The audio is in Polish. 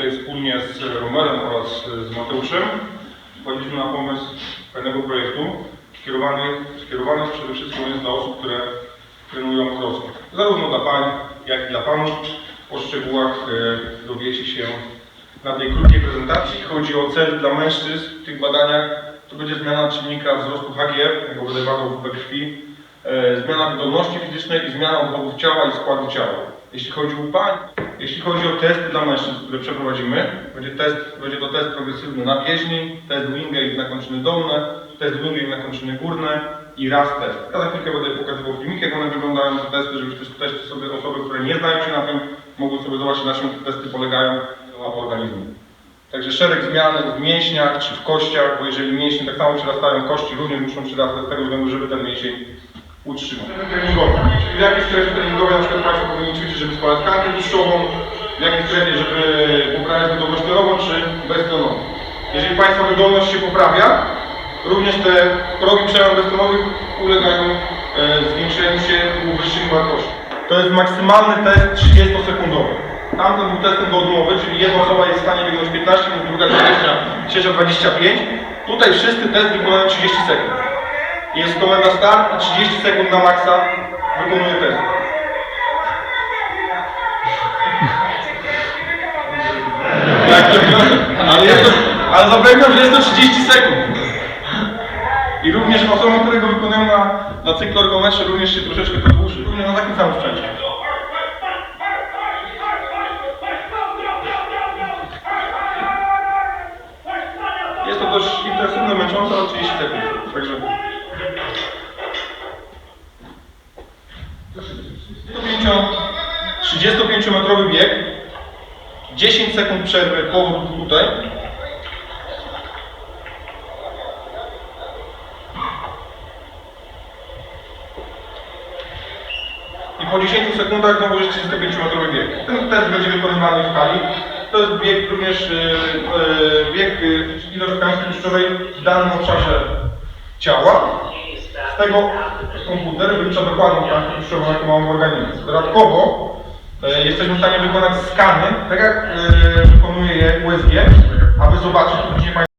tutaj wspólnie z Romerem oraz z Mateuszem wpadliśmy na pomysł fajnego projektu skierowany, skierowany przede wszystkim jest dla osób, które trenują crossfit. Zarówno dla pań, jak i dla panów. O szczegółach e, dowiecie się na tej krótkiej prezentacji. Chodzi o cel dla mężczyzn w tych badaniach. To będzie zmiana czynnika wzrostu HG, jego wylewaków we krwi, e, zmiana wydolności fizycznej i zmiana obwodów ciała i składu ciała. Jeśli chodzi o pań, jeśli chodzi o testy dla mężczyzn, które przeprowadzimy, będzie, test, będzie to test progresywny na bieżni, test Wingate na kończyny dolne, test Wingate na kończyny górne i raz test. Ja za chwilkę będę pokazywał filmiki, jak one wyglądają, te testy, żeby też, też sobie osoby, które nie znają się na tym, mogły sobie zobaczyć, na czym te testy polegają w organizmie. Także szereg zmian w mięśniach czy w kościach, bo jeżeli mięśnie tak samo przyrastają, kości również muszą przyrastać z tego względu, żeby ten mięsień utrzymać. Strefy treningowe. Czyli w jakiej strefie treningowej na przykład Państwo powinni ćwiczyć, żeby spalać tkankę tłuszczową, w jakiej strefie, żeby poprawiać wydolność tlenową czy beztlenową. Jeżeli Państwa wydolność się poprawia, również te progi przemian beztlenowych ulegają e, zwiększeniu się u wyższych wartości. To jest maksymalny test 30-sekundowy. Tamten był testem godumowy, czyli jedna osoba jest w stanie biegnąć 15 minut, druga 20, trzecia 25. Tutaj wszyscy test wykonają 30 sekund. Jest komenda start i 30 sekund na maksa wykonuje test. Ale, jest ale zapewniam, że jest to 30 sekund. I również osoby, które go wykonują na, na cyklu ergometrze również się troszeczkę to dłuży. Również na takim samym sprzęcie. Jest to dość intensywne, męczące, ale 30 sekund. Także... 35-metrowy bieg, 10 sekund przerwy, powrót tutaj. I po 10 sekundach znowu jest 35-metrowy bieg. Ten test będzie wykonywany w hali. To jest bieg również, e, bieg e, ilość tkanki tłuszczowej w danym obszarze ciała. Tego komputer wylicza dokładną tłuszczową, jaką mamy w organizmie. Dodatkowo e, jesteśmy w stanie wykonać skany, tak jak e, wykonuje je USG, aby zobaczyć, później